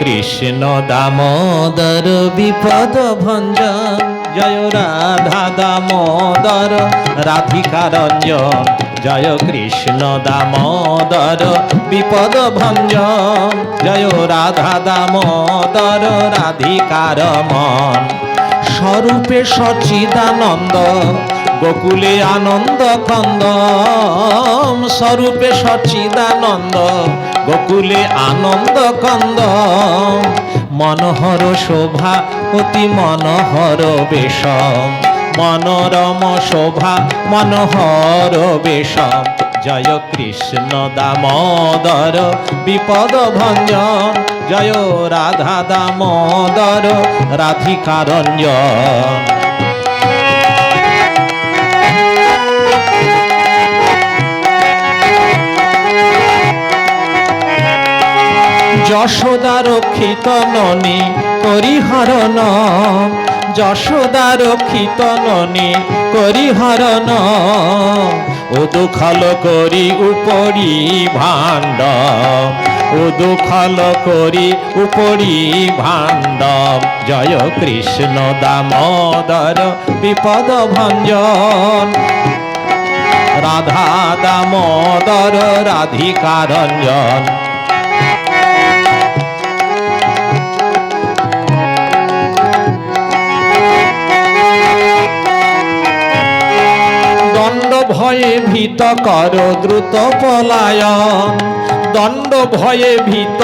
কৃষ্ণ দামোদর বিপদ ভঞ্জন। জয় রাধা দামোদর রাধিকা রঞ্জন জয় কৃষ্ণ দামোদর, বিপদ ভঞ্জন। জয় রাধা দামোদর, রাধিকার মন। স্বরূপে সচিদানন্দ, গোকুলে আনন্দ কন্দ স্বরূপে সচিদানন্দ গোকুলে আনন্দ কন্দ। মনোহর শোভা, অতি মনোহর বেশম। মনোরম শোভা, মনোহর বেশম। জয় কৃষ্ণ দামোদর, বিপদ ভঞ্জন। জয় রাধা দামোদর, রাধিকারঞ্জন। যশোদা রক্ষিত ননি করিহরণ যশোদা রক্ষিত ননি করিহরণ ও দুখল করি উপরি ভাণ্ড। ও দুখল করি উপরি ভাণ্ড। জয় কৃষ্ণ দামোদর বিপদ ভঞ্জন। রাধা দামোদর রাধিকা ভয়ে ভীত কর দ্রুত পলায়ন। দণ্ড ভয়ে ভীত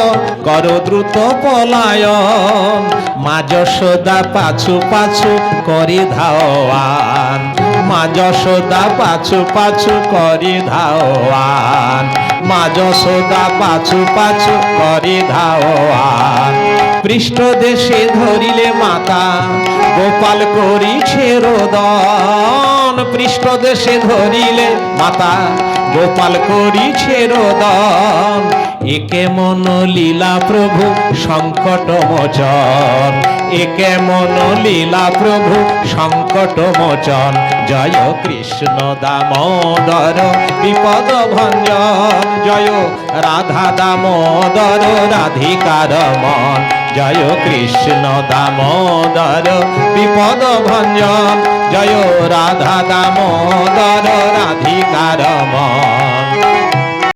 কর দ্রুত পলায়ন। মা যশোদা পাছু পাছু করে ধাওয়ান। মা যশোদা পাছু পাছু করে ধাওয়ান। মা যশোদা পাছু পাছু করে ধাওয়ান। পৃষ্ঠ দেশে ধরিলে মাতা, গোপাল করিছে রোদন। পৃষ্ঠ দেশে ধরিলে মাতা, গোপাল করিছে রোদন। একে মন লীলা প্রভু সংকট মোচন একে মন লীলা প্রভু সংকট মোচন জয় কৃষ্ণ দামোদর, বিপদ ভঞ্জন জয় রাধা দামোদর, রাধিকার মন। জয় কৃষ্ণ দামোদর বিপদ ভঞ্জন। জয় রাধা দামোদর রাধিকার মন।